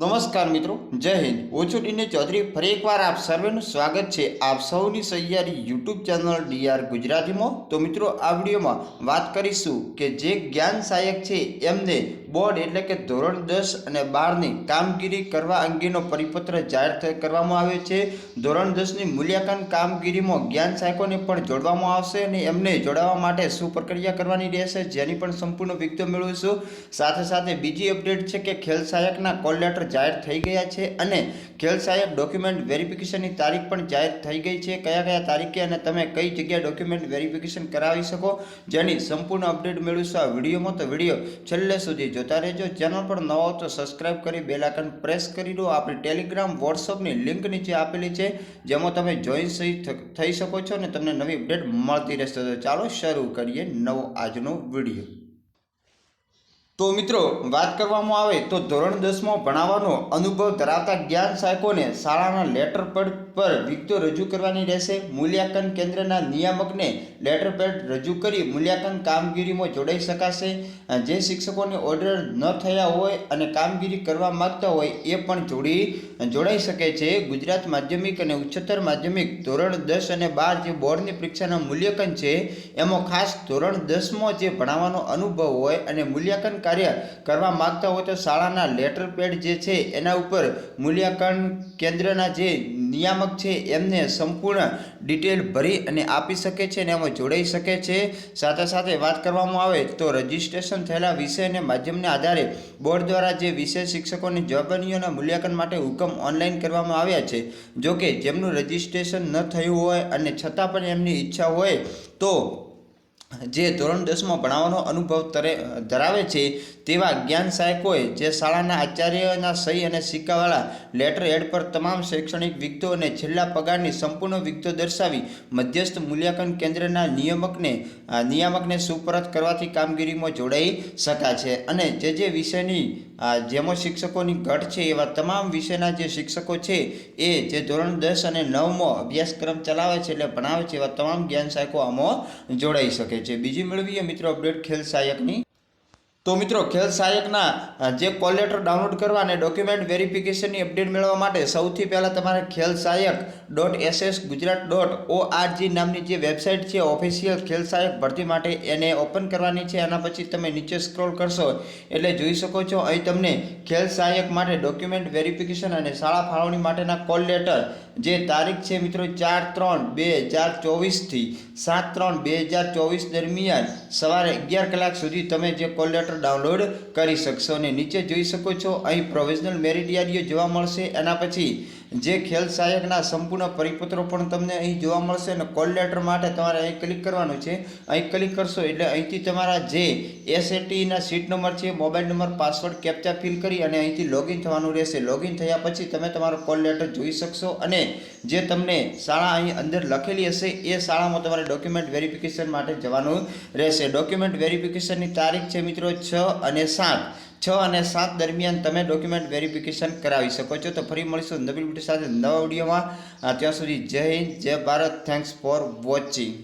નમસ્કાર મિત્રો, જય હિન્દ. હું છું ડીને ચૌધરી. ફરી એકવાર આપ સર્વેનું સ્વાગત છે આપ સૌની સહિયારી યુટ્યુબ ચેનલ ડીઆર ગુજરાતીમાં. તો મિત્રો, આ વિડીયોમાં વાત કરીશું કે જે જ્ઞાન સહાયક છે, એમને બોર્ડ એટલે કે ધોરણ દસ અને બારની કામગીરી કરવા અંગેનો પરિપત્ર જાહેર કરવામાં આવ્યો છે. ધોરણ દસની મૂલ્યાંકન કામગીરીમાં જ્ઞાન સહાયકોને પણ જોડવામાં આવશે અને એમને જોડાવા માટે શું પ્રક્રિયા કરવાની રહેશે, જેની પણ સંપૂર્ણ વિગતો મેળવીશું. સાથે સાથે બીજી અપડેટ છે કે ખેલ સહાયકના કોલ લેટર જાહેર થઈ ગયા છે અને ખેલ સહાયક ડોક્યુમેન્ટ વેરિફિકેશનની તારીખ પણ જાહેર થઈ ગઈ છે. કયા કયા તારીખે અને તમે કઈ જગ્યાએ ડોક્યુમેન્ટ વેરિફિકેશન કરાવી શકો જેની સંપૂર્ણ અપડેટ મેળવશો આ વિડીયોમાં? તો વીડિયો છેલ્લે સુધી જોતા રહેજો. ચેનલ પર નવો તો સબસ્ક્રાઇબ કરી બેલ આઇકન પ્રેસ કરી દો. આપણી ટેલિગ્રામ વોટ્સઅપની લિંક નીચે આપેલી છે, જેમાં તમે જોઈન થઈ શકો છો અને તમને નવી અપડેટ મળતી રહેશે. તો ચાલો શરૂ કરીએ નવો આજનો વીડિયો. તો મિત્રો, વાત કરવામાં આવે તો ધોરણ દસમાં ભણાવવાનો અનુભવ ધરાવતા જ્ઞાન સહાયકોને શાળાના લેટર પેડ પર વિગતો રજૂ કરવાની રહેશે. મૂલ્યાંકન કેન્દ્રના નિયામકને લેટર પેડ રજૂ કરી મૂલ્યાંકન કામગીરીમાં જોડાઈ શકાશે. જે શિક્ષકોને ઓર્ડર ન થયા હોય અને કામગીરી કરવા માંગતા હોય એ પણ જોડી જોડાઈ શકે છે. ગુજરાત માધ્યમિક અને ઉચ્ચતર માધ્યમિક ધોરણ દસ અને બાર જે બોર્ડની પરીક્ષાના મૂલ્યાંકન છે, એમાં ખાસ ધોરણ દસમાં જે ભણાવવાનો અનુભવ હોય અને મૂલ્યાંકન કાર્ય કરવા માગતા હોય તો શાળાના લેટર પેડ જે છે એના ઉપર મૂલ્યાંકન કેન્દ્રના જે નિયામક છે એમને સંપૂર્ણ ડિટેલ ભરી અને આપી શકે છે અને એમાં જોડાઈ શકે છે. સાથે સાથે વાત કરવામાં આવે તો રજિસ્ટ્રેશન થયેલા વિષય અને માધ્યમને આધારે બોર્ડ દ્વારા જે વિષય શિક્ષકોની જવાબદારીઓના મૂલ્યાંકન માટે હુકમ ઓનલાઈન કરવામાં આવ્યા છે. જોકે જેમનું રજિસ્ટ્રેશન ન થયું હોય અને છતાં પણ એમની ઈચ્છા હોય તો જે ધોરણ દસમાં ભણાવવાનો અનુભવ તરે, ધરાવે છે, તેવા જ્ઞાન સહાયકોએ જે શાળાના આચાર્યના સહી અને સિક્કાવાળા લેટર હેડ પર તમામ શૈક્ષણિક વિગતો અને છેલ્લા પગારની સંપૂર્ણ વિગતો દર્શાવી મધ્યસ્થ મૂલ્યાંકન કેન્દ્રના નિયામકને નિયામકને સુપરત કરવાથી કામગીરીમાં જોડાઈ શકાશે અને જે જે વિષયની જેમાં શિક્ષકોની ઘટ છે એવા તમામ વિષયના જે શિક્ષકો છે એ જે ધોરણ દસ અને નવમો અભ્યાસક્રમ ચલાવે છે એટલે ભણાવે છે એવા તમામ જ્ઞાન સહાયકો આમાં જોડાઈ શકે છે બીજી મેળવીએ મિત્રો અપડેટ ખેલ સહાયકની. તો મિત્રો, ખેલ સહાયકના જે કોલ લેટર ડાઉનલોડ કરવા અને ડોક્યુમેન્ટ વેરિફિકેશનની અપડેટ મેળવવા માટે સૌથી પહેલાં તમારે ખેલ સહાયક dot SS Gujarat dot ORG નામની જે વેબસાઇટ છે, ઓફિશિયલ ખેલ સહાયક ભરતી માટે એને ઓપન કરવાની છે. એના પછી તમે નીચે સ્ક્રોલ કરશો એટલે જોઈ શકો છો. અહીં તમને ખેલ સહાયક માટે ડોક્યુમેન્ટ વેરિફિકેશન અને શાળા ફાળવણી માટેના કોલ લેટર જે તારીખ છે મિત્રો ચાર ત્રણ બે હજાર ચોવીસથી સાત ત્રણ બે હજાર ચોવીસ દરમિયાન સવારે અગિયાર કલાક સુધી તમે જે કોલ લેટર ડાઉનલોડ કરી શકશો અને નીચે જોઈ શકો છો. અહીં પ્રોવિઝનલ મેરિટ યાદીઓ જોવા મળશે. એના પછી જે ખેલ સહાયકના સંપૂર્ણ પરિપત્રો પણ તમને અહીં જોવા મળશે અને કોલ લેટર માટે તમારે અહીં ક્લિક કરવાનું છે. અહીં ક્લિક કરશો એટલે અહીંથી તમારા જે એસએટીના સીટ નંબર છે, mobile number, password, captcha fill કરી અને અહીંથી લોગિન થવાનું રહેશે. લોગિન થયા પછી તમે તમારો કોલ લેટર જોઈ શકશો અને જે તમને શાળા અહીં અંદર લખેલી હશે, એ શાળામાં તમારે ડોક્યુમેન્ટ વેરિફિકેશન માટે જવાનું રહેશે. ડોક્યુમેન્ટ વેરિફિકેશનની તારીખ છે મિત્રો છ અને સાત. છ અને સાત દરમિયાન તમે ડોક્યુમેન્ટ વેરિફિકેશન કરાવી શકો છો. તો ફરી મળીશું નવી વીડિયો સાથે નવા વિડીયોમાં ત્યાં સુધી જય હિન્દ, જય ભારત. Thanks for watching